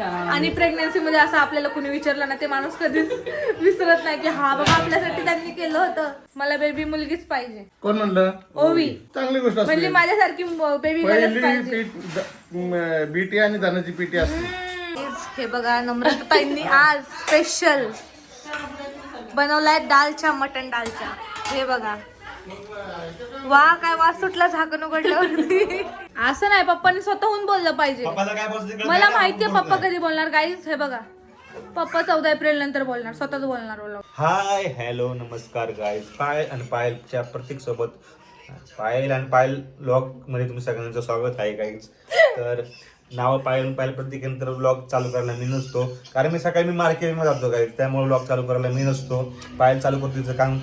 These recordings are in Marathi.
आणि प्रेग्नन्सी मध्ये असं आपल्याला कोणी विचारलं ना ते माणूस कधीच विसरत नाही की हा बाबा आपल्यासाठी त्यांनी केलं होतं. मला बेबी मुलगीच पाहिजे. कोण म्हणलं? ओवी. चांगली गोष्ट म्हणजे माझ्यासारखी बेबी पाहिजे. बीटी आणि धनाची पीटी असते हे बघा नम्रताईंनी आज स्पेशल बनवलाय दालच्या मटन दालच्या. हे बघा. वा काय वास सुटला झाकण उघडल्यावरती असं नाही पप्पानी स्वतःहून बोललं पाहिजे. पप्पाला काय बोलतो तिकडे? मला माहितीये? पप्पा कधी बोलणार. गाईज हे बघा. पप्पा चौदा एप्रिल नंतर बोलणार. स्वतःच बोलणार बोला हाय हॅलो नमस्कार गाईज पायल आणि पायलच्या प्रत्येक सोबत पायल आणि पायल ब्लॉगमध्ये तुम्ही सगळ्यांचं स्वागत आहे गाईज तर नाव पायल आणि पायल प्रत्येकानंतर ब्लॉग चालू करायला मी नसतो. कारण मी सकाळी मी मार्केटमध्ये जातो गाईज त्यामुळे ब्लॉग चालू करायला मी नसतो. पायल चालू करतो तिचं काम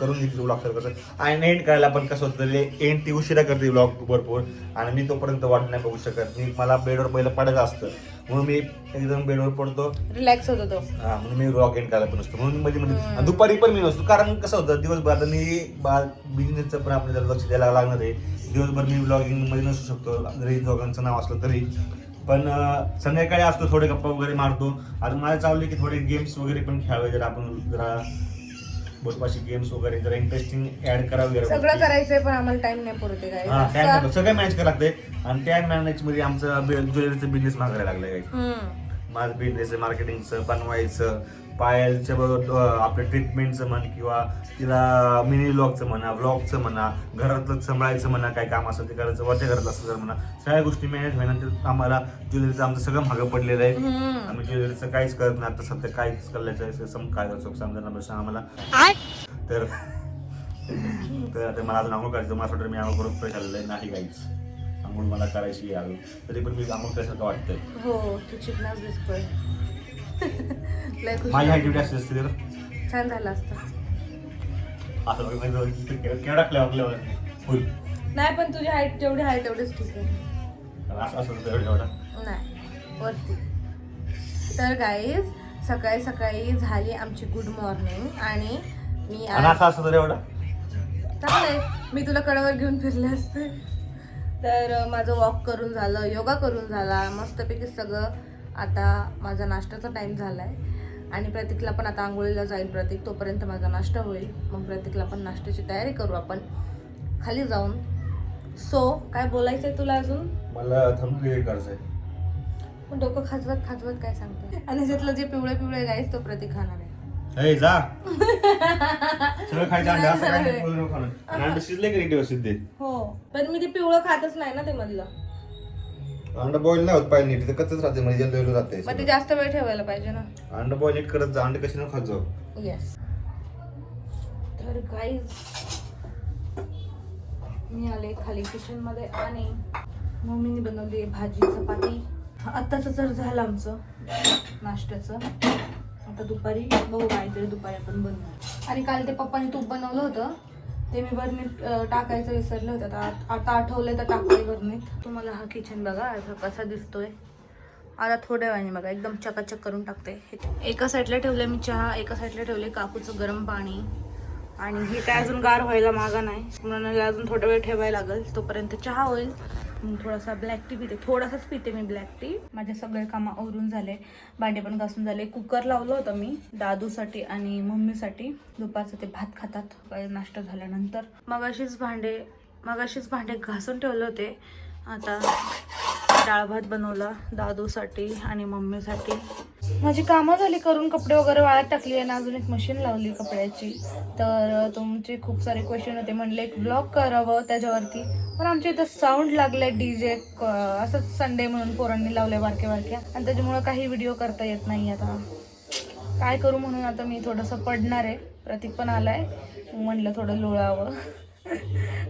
करून घेते ब्लॉग चालू कसं आणि एंड करायला पण कसं होतं एंड ती उशिरा करते ब्लॉग भरपूर. आणि मी तोपर्यंत वाट नाही बघू शकत. मी मला बेडवर पहिलं पडायचं असतं. म्हणून मी एकदम बेडवर पडतो. रिलॅक्स होतो तो हा म्हणून मी रॉक एंड करायला पण नसतो. म्हणून मध्ये मध्ये दुपारी पण मी नसतो. कारण कसं होतं दिवसभर आता मी बिझनेसचं पण आपल्याला लक्ष द्यायला लागणार आहे. दिवसभर मी ब्लॉगिंगमध्ये नसू शकतो. जरी दोघांचं नाव असलं तरी. पण संध्याकाळी असतो थोडे गप्पा वगैरे मारतो. आता मला चालले की थोडे गेम्स वगैरे पण खेळावे जर आपण जरा बोटपाशी गेम्स वगैरे जरा इंटरेस्टिंग ऍड करावे सगळं. करायचंय पण आम्हाला टाइम नाही पुरते हा काय टाइम सगळं मॅनेज करायला लागते आणि त्या मॅनेजमध्ये आमचं ज्वेलरीचं बिझनेस मागायला लागलाय माझं बिझनेस मार्केटिंगचं बनवायचं. पायलच्या बरोबर आपलं ट्रीटमेंटचं म्हण किंवा तिला मिनी व्लॉगचं म्हणा व्लॉगचं म्हणा घरातलं सांभाळायचं म्हणा काय काम असेल ते करायचं वरच्या घरातलं असं जर म्हणा सगळ्या गोष्टी मॅनेज होईनंतर आम्हाला ज्वेलरीचं आमचं सगळं मागं पडलेलं आहे. आम्ही ज्वेलरीचं काहीच करत नाही. आता सध्या काहीच करायचं आहे. सम काय समजा बस आम्हाला. तर तर आता मला अजून आंघोळ करायचं. मला वाटतं मी आंघोळ करून फ्रेश आलेलं आहे. नाही काहीच आंघोळ मला करायची आहे अजून. तरी पण मी आंघोळ केल्यासारखं वाटतंय. हो तू चिकनाच दिसतोय. लय खुश माझी ऍक्टिव्हिटी असते असते तर. छान झालं असतं. असं बघ, म्हणजे केवढं टाकलं आपल्यावर. फुल. नाही पण तुझी हाईट जेवढी आहे तेवढीच ठीक आहे. असं असं होतं एवढं एवढं. नाही वरती. तर गाईज सकाळी सकाळी झाली आमची गुड मॉर्निंग आणि मी आणि आज असं असं तर एवढं? चांगलंय. मी तुला कडावर घेऊन फिरले असते. तर अं, माझं वॉक करून झालं योगा करून झाला मस्तपैकी सगळं आता माझा नाश्त्याचा टाइम झालाय. आणि प्रतीकला पण आता आंघोळीला जाईल प्रतीक. तोपर्यंत माझा नाश्ता होईल. मग प्रतीकला पण नाश्त्याची तयारी करू आपण. खाली जाऊन. सो काय बोलायचंय तुला अजून? मला आहे पण डोकं खाजवत खाजवत काय सांगते आणि त्यातलं जे पिवळे पिवळे गाईस तो प्रतीक खाणार आहे. ए जा. सगळं खायचं अंडे असं काय नाही, बोलू नको खाणं. आणि अंडे शिजले का नीट व्यवस्थित ते हो. पण मी ते पिवळं खातच नाही ना ते मधलं. अंडा बॉईल नाही होत पाहिजे नीट. ते कच्चच राहते म्हणजे जेल राहते मग ते जास्त वेळ ठेवायला पाहिजे ना. अंडा बॉईल नीट करत जा अंडे कशी न खात जाऊ? येस तर गाईज मी आले खाली किचनमध्ये आणि मम्मीने बनवली भाजी चपाती. आत्ताच तर झालं आमचं नाश्त्याचं. आता दुपारी बघू काहीतरी दुपारी आपण बनवू. आणि काल ते पप्पाने तूप बनवलं होतं. ते मी बरणीत टाकायचं विसरले होते. आता आता आठवलंय तर टाकते बरणीत. तुम्हाला हा किचन बघा आता कसा दिसतोय. आता थोड्या वेळाने बघा एकदम चकाचक करून टाकते. एका साईडला ठेवले मी चहा एका साईडला ठेवले कापूचं गरम पाणी. आणि हे काय अजून गार व्हायला मागा नाही. म्हणून अजून थोडा वेळ ठेवायला लागेल तोपर्यंत चहा होईल. थोडासा ब्लॅक टी पिते. थोडासाच पिते मी ब्लॅक टी माझे सगळे कामं आवरून झाले. भांडे पण घासून झाले. कुकर लावलं होतं मी दादूसाठी आणि मम्मीसाठी. दुपारचं ते भात खातात. नाश्ता झाल्यानंतर. मग अशीच भांडे मग अशीच भांडे घासून ठेवले होते. आता डाळ भात बनवला दादूसाठी आणि मम्मीसाठी. माझी कामं झाली करून कपडे वगैरे वाळत टाकली आणि अजून एक मशीन लावली कपड्याची. तर तुमचे खूप सारे क्वेश्चन होते. म्हणले एक ब्लॉग करावं त्याच्यावरती. पण आमच्या इथं साऊंड लागलाय डीजे असंच संडे म्हणून पोरांनी लावलंय बारक्या बारक्या. आणि त्याच्यामुळं काही व्हिडिओ करता येत नाही आता. काय करू म्हणून आता मी थोडंसं पडणार आहे. प्रतीक पण आलाय. आहे म्हणलं थोडं लोळावं.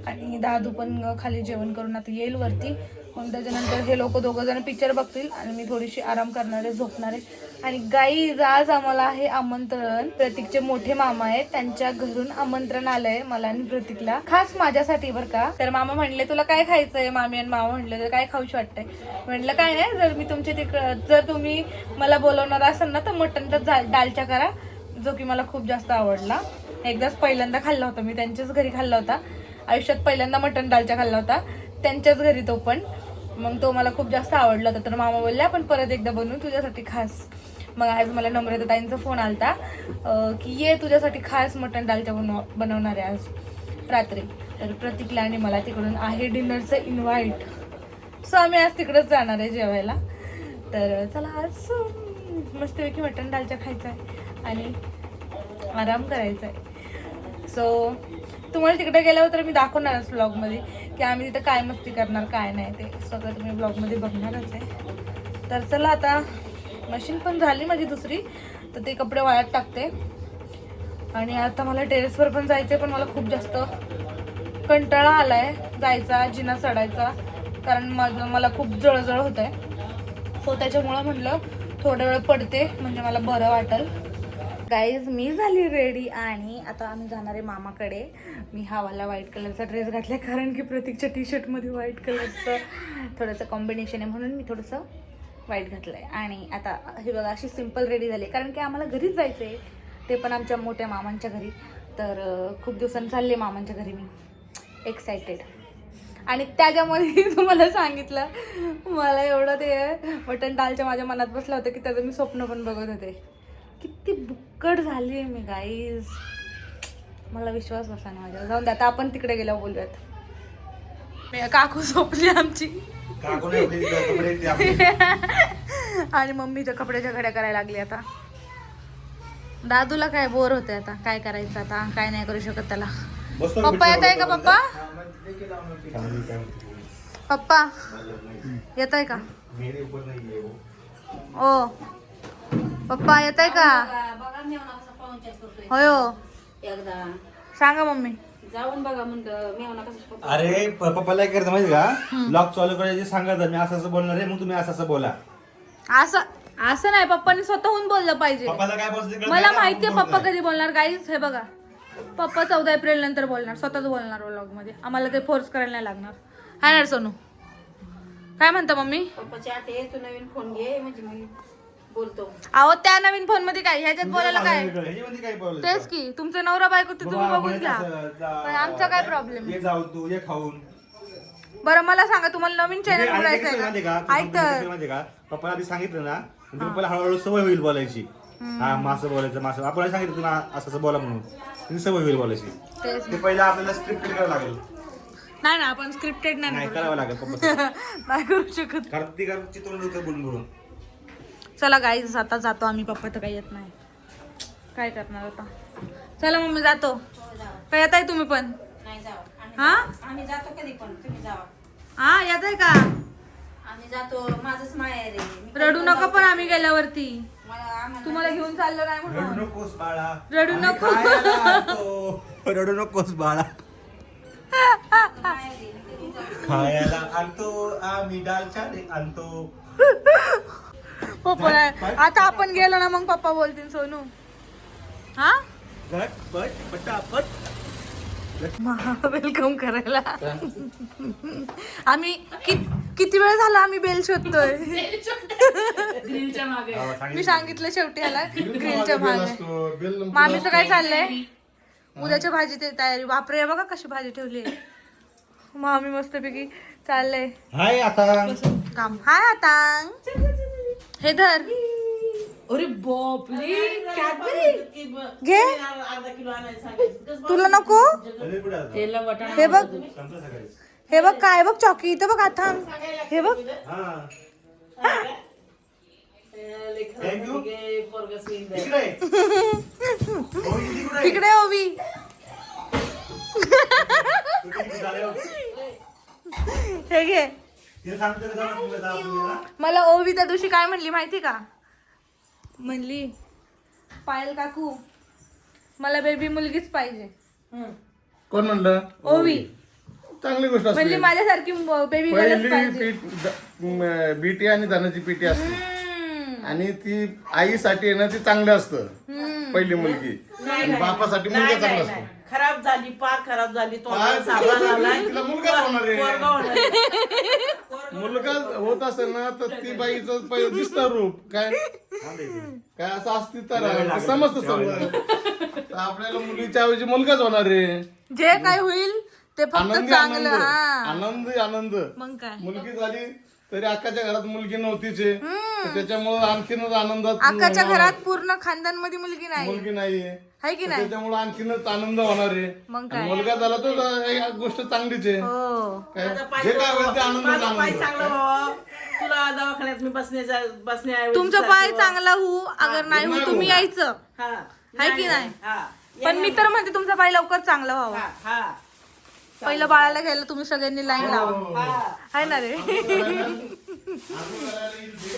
आणि दादू पण खाली जेवण करून आता येईल वरती. मग त्याच्यानंतर हे लोक दोघं जण पिक्चर बघतील. आणि मी थोडीशी आराम करणार आहे झोपणार आहे. आणि गाई आज आम्हाला आहे आमंत्रण. प्रतीकचे मोठे मामा आहेत. त्यांच्या घरून आमंत्रण आलंय मला आणि प्रतीकला. खास माझ्यासाठी बरं का. तर मामा म्हणले तुला काय खायचंय? मामी आणि मामा म्हणले तर काय खाऊशी वाटतंय? म्हटलं काय नाही. जर मी तुमच्या तिकडं जर तुम्ही मला बोलवणार असाल ना तर मटन जा- दालचा करा. जो की मला खूप जास्त आवडला. एकदाच पहिल्यांदा खाल्ला होता मी. त्यांच्याच घरी खाल्ला होता. आयुष्यात पहिल्यांदा मटन दालचा खाल्ला होता. त्यांच्याच घरी तो पण. मग तो मला खूप जास्त आवडला होता. तर मामा बोलले आपण परत एकदा बनवू तुझ्यासाठी खास. मग आज मला नम्रता ताईंचा फोन आलता की ये तुझ्यासाठी खास मटण डालच्या बनव बनवणार आहे आज. रात्री. तर प्रतीकला आणि मला तिकडून आहे डिनरचं इन्व्हाइट सो आम्ही आज तिकडंच जाणार आहे जेवायला. तर चला आज मस्तपैकी मटण डालच्या खायचं आहे आणि आराम करायचा आहे. सो तुम्हाला तिकडे गेल्यावर तर मी दाखवणारच ब्लॉगमध्ये की आम्ही तिथं काय मस्ती करणार काय नाही ते सगळं तुम्ही ब्लॉगमध्ये बघणारच आहे. तर चला आता मशीन पण झाली माझी दुसरी तर ते कपडे वाळत टाकते. आणि आता मला टेरेसवर पण जायचं आहे पण मला खूप जास्त कंटाळा आला आहे जायचा जिना चढायचा कारण माझं मला खूप जळजळ होत आहे सो त्याच्यामुळं म्हटलं थोडा वेळ पडते म्हणजे मला बरं वाटेल. गाईज मी झाली रेडी आणि आता आम्ही जाणार आहे मामाकडे. मी हावाला व्हाईट कलरचा ड्रेस घातला कारण की प्रतीकच्या टी शर्टमध्ये व्हाईट कलरचं थोडंसं कॉम्बिनेशन आहे म्हणून मी थोडंसं व्हाईट घातलं आहे आणि आता हे बघा अशी सिंपल रेडी झाली कारण की आम्हाला घरीच जायचं आहे ते पण आमच्या मोठ्या मामांच्या घरी. तर खूप दिवसांनी चालले मामांच्या घरी मी. एक्सायटेड आणि त्याच्यामध्ये तुम्हाला सांगितलं मला एवढं ते मटण डालच्या माझ्या मनात बसलं होतं की त्याचं मी स्वप्न पण बघत होते. किती बुक्कड झाली आहे मी गाईज मला विश्वास बसा ना माझ्यावर. जाऊन आता आपण तिकडे गेल्यावर बोलूयात. मी- काकू झोपली आमची. आणि मम्मीच्या कपड्याच्या घड्या करायला लागली आता. दादूला काय बोर होते आता? काय करायचं आता? काय नाही करू शकत त्याला. पप्पा येत आहे का पप्पा. पप्पा येत आहे का. ओ. पप्पा येत आहे का बघा करतोय. होय. हो एकदा. सांगा मम्मी. जाऊन बघा म्हणलं कसा अरे प- पप्पाला काय करायचं माहिती का? ब्लॉग चालू करायचे सांगायचं मी असं असं बोलणार आहे मग तुम्ही असं असं बोला. असं असं नाही पप्पानी स्वतःहून बोललं पाहिजे. पप्पाला काय मला? माहितीये पप्पा. कधी बोलणार. गाईज हे बघा. पप्पा चौदा एप्रिल नंतर बोलणार. स्वतःच बोलणार व्लॉगमध्ये. आम्हाला ते फोर्स करायला नाही लागणार. हाय ना सोनू. काय म्हणता मम्मी? पप्पाची आठ आहे तू नवीन फोन घे म्हणजे मी बोलतो. अहो त्या नवीन फोनमध्ये काय? ह्याच्यात तुमचं बोलायला काय? वेगळं, ह्याच्यामध्ये काय बोलायचं? तेच की तुमचं नवरा बायको ते तुम्ही बाबा, बघून म्हणजे घ्या. जा- पण आमचा काय प्रॉब्लेम ये जाऊन तू ये खाऊन. बरं मला सांगा तुम्हाला नवीन म्हणजे चॅनल आणि उघडायचं कसं माहिती का? आहे तू का? ऐक कसं तर माहिती का? पप्पाला आधी सांगितलं ना म्हणजे पप्पाला हळूहळू सवय होईल बोलायची. हा मासं बोलायचं मासं आपण सांगितलं तुला असं असं बोला म्हणून. ती सवय होईल बोलायची. तेच ते पहिलं आपल्याला स्क्रिप्ट करावं लागेल. नाही ना आपण स्क्रिप्टेड नाही नाही करू करावं लागेल पप्पा. नाही करू शकत. कारण ती कारण चित्रून होतं बोलून बोलून. चला गाईज आता जातो आम्ही पप्पा तर काही येत नाही. काय करणार आता? चला मम्मी जातो. काय येत आहे तुम्ही पण? नाही जावं आम्ही हा? आम्ही जातो कधी पण. तुम्ही जावा. हा येत आहे का? आम्ही जातो. माझंच माहेर आहे. रडू नका. पण आम्ही गेल्यावरती. तुम्हाला घेऊन चाललं नाही रडू म्हणून नकोस बाळा. रडू नको. रडू नकोस बाळा. खायला आणतो. आम्ही दाल चाटे आणतो. पप्पा नाही. आता आपण गेलो ना मग पप्पा बोलतील सोनू. हा? वेलकम करायला. आम्ही किती वेळ झाला आम्ही बेल शोधतोय? मी सांगितलं शेवटी ह्याला ग्रिलच्या मागे असतो, बेल नंतर मामीचं काय चाललंय? उद्याच्या भाजीची तयारी. बापरे बघा कशी भाजी ठेवली मामी मस्तपैकी चाललंय. हाय आता. काम. हाय आता. हे धर अरे बापरे कॅडबरी घे तुला नको तेला वाटाणा हे बघ हे बघ काय बघ चॉकी इथं बघ आता हे बघ थँक्यू तिकडे ओवी हे घे मला ओवी त्या दिवशी काय म्हणली माहिती का? म्हणली पायल काकू मला बेबी मुलगीच पाहिजे. कोण म्हणलं? ओवी. चांगली गोष्ट म्हणली असते माझ्यासारखी बेबी गर्लच पहिली पाहिजे. पीठ द- म, बीटी आणि धनाची पिटी असते. आणि ती आईसाठी आहे ना ती चांगलं असतं. पहिली मुलगी. आणि बापासाठी मुलगा चांगला असतो. खराब झाली पार खराब झाली पार तोंडाला साबण आलाय तिला मुलगाच होणार आहे. पोरगं होणार आहे. मुलगा होत असेल ना तर ती बाईचं पहिलं दिसतं रूप. काय? काय असं असती तर समजतं सगळं. तर आपल्याला मुलीच्या ऐवजी मुलगाच होणार आहे. जे काय होईल ते फक्त आनंदी आनंद. चांगलं हा. आनंदी आनंद. मग काय? मुलगी झाली तरी अक्काच्या घरात मुलगी नव्हतीच आहे. तर त्याच्यामुळं आणखीनच आनंदात अक्काच्या घरात पूर्ण खानदानमध्ये मुलगी नाही. मुलगी नाहीये. की नाही? त्याच्यामुळे आणखीनच आनंद होणार आहे. मुलगा झाला तर एक गोष्ट चांगलीच आहे. हो. जे काय होईल ते आनंद आनंद तुला दवाखान्यात मी बसण्याच्या बसण्याऐवजी तुमचा पाय चांगला होऊ अगर नाही होऊ तुम्ही यायचं. हा. आहे की नाही हा. पण मी तर म्हणते तुमचा पाय लवकर चांगला व्हावा. हा हा. पहिलं बाळाला घ्यायला तुम्ही सगळ्यांनी लाईन लावा. हा. आहे ना रे.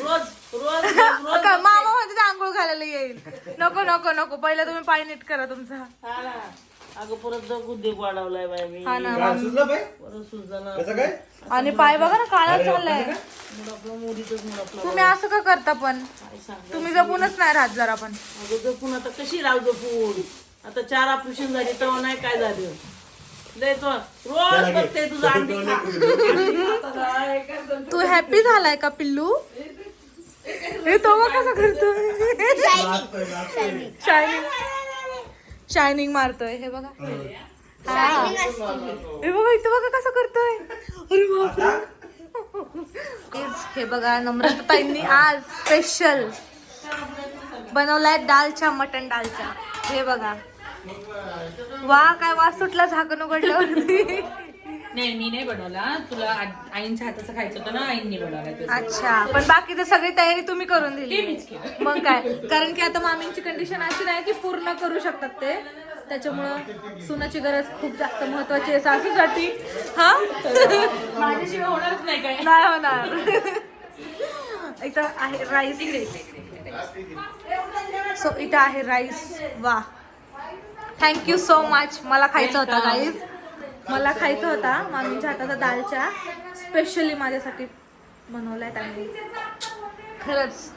रोज रोज रोज का- मामा म्हणते ते आंघोळ घालायला येईल. नको नको नको. पहिलं तुम्ही पाय नीट करा तुमचा. हा. ना अगं परत जग उद्योग वाढवलाय बाय मी. हा ना. काय सुचलं बाई? परत सुजाना कसं काय? आणि पाय बघा ना काळा मुलापला तुम्ही असं का करता पण? काय सांग तुम्ही जपूनच नाही राहत जरा पण. अगं जपून आता कशी राहू जपून? आता चार ऑपरेशन झाली तेव्हा नाही काय झालं? तो. रोज बघते तुझं अंडी. खा. अंडी खात आहे, काय करतो? तू हॅपी झालाय का पिल्लू? हे तो बघ कसं करतोय? शायनिंग शायनिंग मारतोय. हे बघा. हा. हे. बघा इथं बघा कसं करतोय. अरे बापरे. तेच, हे बघा नम्रता ताईंनी आज स्पेशल बनवलाय दालच्या मटन दालच्या. हे बघा. वा काय वास सुटला झाकण उघडल्यावरती नाही मी नाही बनवला. तुला आ- आईंच्या हाताचं खायचं होतं ना आईंनी बनवला ते. अच्छा पण बाकीचं सगळी तयारी तुम्ही करून ते दिली मीच केलं. मग काय? कारण की आता मामींची कंडिशन अशी नाही की पूर्ण करू शकतात ते. त्याच्यामुळं सुनाची गरज खूप जास्त महत्वाची आहे सासूसाठी. हा? माझ्याशिवाय होणारच नाही काय. नाही होणार. इथं आहे राईस सो इथं आहे राईस वा. थँक्यू सो मच मला खायचा होता राईस मला खायचा होता मामीच्या हाताचा दालच्या स्पेशली माझ्यासाठी बनवलाय त्यांनी. खरंच.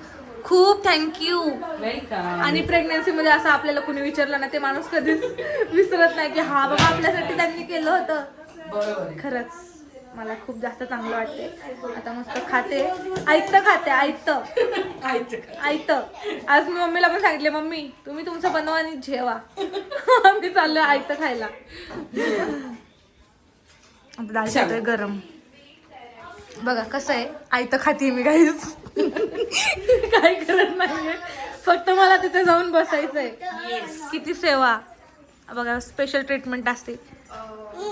खूप थँक्यू आणि प्रेग्नन्सी मध्ये असं आपल्याला कुणी विचारलं ना ते माणूस कधीच विसरत नाही की हा बाबा आपल्यासाठी त्यांनी केलं होतं. खरंच. मला खूप जास्त चांगलं वाटते आता मस्त खाते. ऐकतं खाते ऐकतं ऐकतं आज मी मम्मीला पण सांगितले मम्मी तुम्ही तुमचं बनवा आणि जेवा. आम्ही चाललो ऐकतं खायला. आता दाल गरम. बघा कसं आहे? आयतं खाते मी काहीच काय करत नाहीये. फक्त मला तिथे जाऊन बसायचंय. किती सेवा. बघा स्पेशल ट्रीटमेंट असते.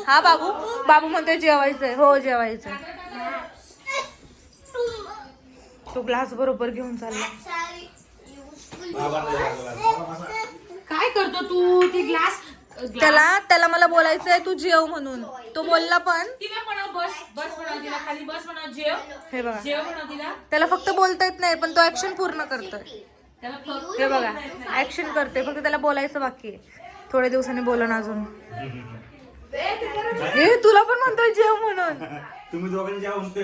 हा बाबू? बाबू म्हणतोय जेवायचंय. हो जेवायचंय. तो ग्लास बरोबर घेऊन चालला. काय करतो तू? ती ग्लास त्याला त्याला मला बोलायचंय तू जेव म्हणून. तो बोलला पण तिला म्हणाव बस बस म्हणाव तिला. खाली बस म्हणाव जेव. हे बघा. जेव म्हणाव तिला. त्याला फक्त बोलता येत नाही पण तो ऍक्शन पूर्ण करतोय. त्याला फक्त हे बघा. ऍक्शन करते फक्त त्याला बोलायचं बाकी आहे. थोड्या दिवसांनी बोलन अजून. हे तुला पण म्हणतोय जेव म्हणून. तुम्ही दोघांनी जेव्हा म्हणतोय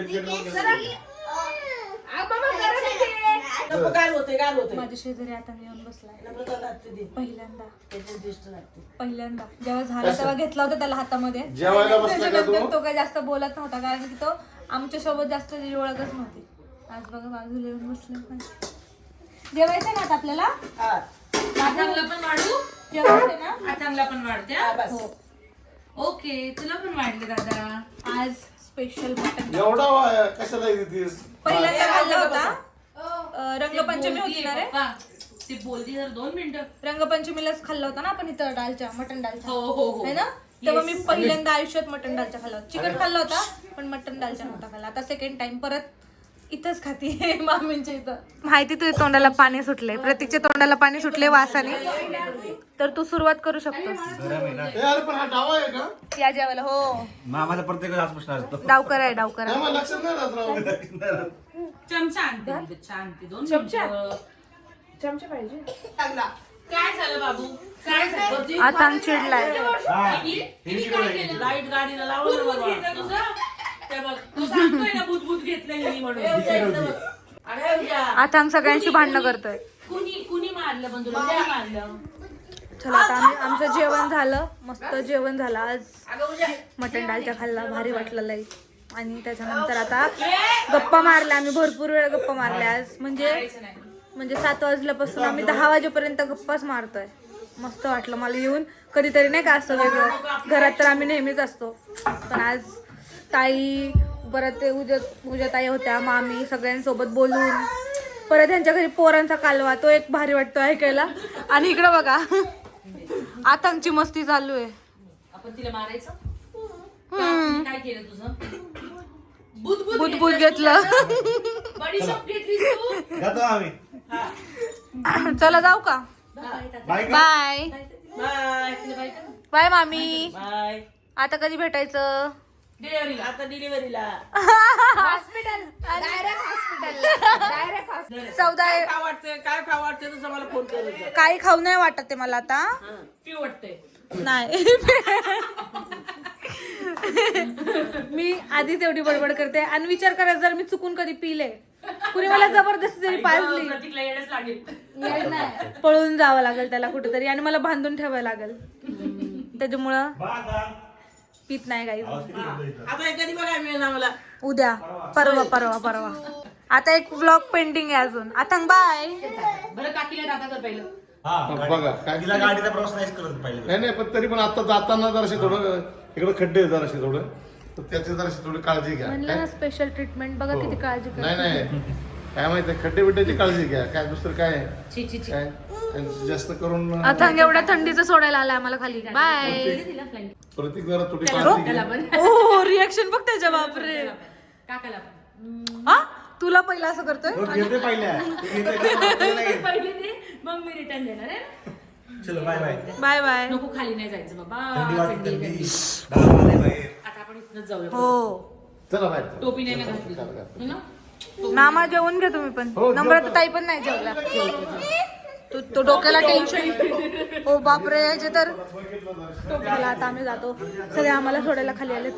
नको, गाल होते गाल होते माझ्या शेजारी आता मी येऊन बसलाय. नम्रता लागते ते. पहिल्यांदा. त्याच्यात दिष्ट लागते. पहिल्यांदा. जेव्हा झालं तेव्हा घेतला होता त्याला हातामध्ये. जेवायला बसला का त्याच्यानंतर तू? तो काही जास्त बोलत नव्हता कारण की तो आमच्यासोबत जास्त त्याची ओळखच नव्हती. आज बघा बाजूला येऊन बसले जेवायचं ना आता आपल्याला? हा. चांगला पण वाढू? जेवायचं ना? हा चांगला पण वाढते हा? हा, बस. ओके तुला पण वाढले दादा. आज स्पेशल मटन एवढा वा- कशाला येतेस पहिल्यांदा खाल्ला होता. अं, रंगपंचमी होती ना रे? ते बोलती जर दोन मिनिटं. रंगपंचमीलाच खाल्ला होता ना आपण इथं डालच्या मटन डालच्या हो हो हो. है ना? तेव्हा मी पहिल्यांदा आयुष्यात मटन डालच्या खाल्ला होता. चिकन खाल्ला होता पण मटन डालच्या नव्हता खाल्ला. आता सेकंड टाइम परत इथंच खाते मामींच्या इथं. माहिती तुझ्या तोंडाला पाणी सुटले प्रतीकच्या तोंडाला पाणी सुटले वासाने. तर तू सुरुवात करू शकतोस. ए, अरे पण हा डावा आहे का? या जेवायला हो. मामाचा प्रत्येक आज प्रश्न असतो. डावकर आहे डावकर नाही मला लक्षात नाही राहत राव. चमचा आणते मी, छान आणते दोन चमचा? चमचे. पाहिजे. काय झालं बाबू? काय झालं? आता चिडलाय लाइट गाडीला लावलं ना बाबा घेतलं तुझं? ते बघ तू सांगतोय ना भूत भूत घेतलं म्हणून. अरे उद्या. आता सगळ्यांशी भांडणं करतोय. कुणी कुणी मारलं पण तुला कोणी मारलं. चला आता आम्ही आमचं जेवण झालं. मस्त जेवण झालं आज. मटन डालच्या खाल्ला भारी वाटलं लई. आणि त्याच्यानंतर आता गप्पा मारल्या आम्ही भरपूर वेळ गप्पा मारल्या आज. म्हणजे म्हणजे सात वाजल्यापासून आम्ही दहा वाजेपर्यंत गप्पाच मारतोय. मस्त वाटलं मला येऊन. कधीतरी नाही का असं वेगळं. घरात तर आम्ही नेहमीच असतो. पण आज ताई परत ते उद्या उद्या ताई होत्या मामी सगळ्यांसोबत बोलून. परत त्यांच्या घरी पोरांचा कालवा तो एक भारी वाटतो ऐकायला. आणि इकडं बघा आतांची मस्ती चालू आहे. आपण तिला मारायचं? काय केलं तुझं? बुदबुद बुदबुद घेतलं बडीशॉप घेतलीस तू? जातो आम्ही. चला जाऊ का? बाय का? बाय. बाय. बाय मामी. बाय. आता कधी भेटायचं? डिलिव्हरीला आता डिलिव्हरीला चौदा काय खा वाटतंय? काय खा वाटतंय तसं मला फोन करायचं काही खाऊ नाही वाटत ते मला आता. पिऊ वाटतंय. नाही. मी आधीच एवढी बडबड करते. आणि विचार करा जर मी चुकून कधी पिले कुणी मला जबरदस्ती जरी पाजली. प्रतीकला येडच लागेल. येड नाही. पळून जावं लागेल त्याला कुठेतरी आणि मला बांधून ठेवायला लागेल. त्याच्यामुळं पित नाही काही आता हे कधी बघायला मिळेल मला उद्या. परवा परवा परवा. आता एक ब्लॉग पेंटिंग आहे अजून. आता बाय बरं काकीला दादा कर पहिलं. हा बघा, काय- तिला गाडीचा प्रवास करत पाहिजे. नाही नाही पण तरी पण आता जाताना जराशी थोडं इकडे खड्डे जराशी थोडं. तर त्याची जराशी थोडी काळजी घ्या. म्हणलं काय? ना स्पेशल ट्रीटमेंट बघा हो. किती काळजी नाही नाही. काय माहिती खड्डे बिड्ड्याची काळजी घ्या. काय दुसरं काय? काय? जास्त करून आता एवढ्या थंडीचं सोडायला आलं आम्हाला खाली. बाय प्रत्येक जरा थोडी रिॲक्शन बघ त्याच्या बापरे. काकाला हा? तुला पहिला असं करतोय? घेत. पहिले दे मग मी रिटर्न देणार आहे चलो बाय बाय बाय बाय नको खाली नाही जायचं बाबा. आता आपण इथनच जाऊया. हो. चला बाहेर टोपी नाही घातली. है ना? मामा जेवून घ्या तुम्ही पण. हो, नम्रता ताई पण नाही जेवला तू तो डोक्याला टेन्शन हो बापरे याचे तर. चला आता आम्ही जातो. सगळे आम्हाला सोडायला खाली आले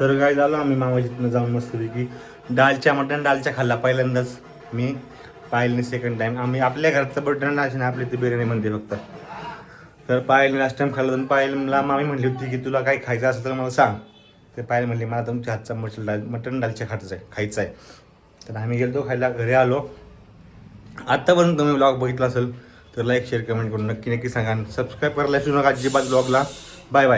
तर काय झालं आम्ही मामाजीतनं जाऊन मस्तपैकी. डालच्या मटण डालच्या खाल्ला पहिल्यांदाच मी. पाहिलं सेकंड टाइम आम्ही आपल्या घरचं बटन डालच्या नाही आपली ती बिर्याणी म्हणते फक्त. तर पायल लास्ट टाइम खाल्लं तर पायलला मामी म्हणली होती की तुला काही खायचं असेल तर मला सांग. तर पायल म्हणली मला तुमच्या हातचा मटण डाल मटण डालच्या खायचं आहे खायचं आहे तर आम्ही गेलो खायला. घरी आलो. आत्तापर्यंत तुम्ही ब्लॉग बघितला असेल तर लाईक शेअर कमेंट करून नक्की नक्की सांगा. आणि सबस्क्राईब करायला विसरू नका अजिबात ब्लॉगला बाय बाय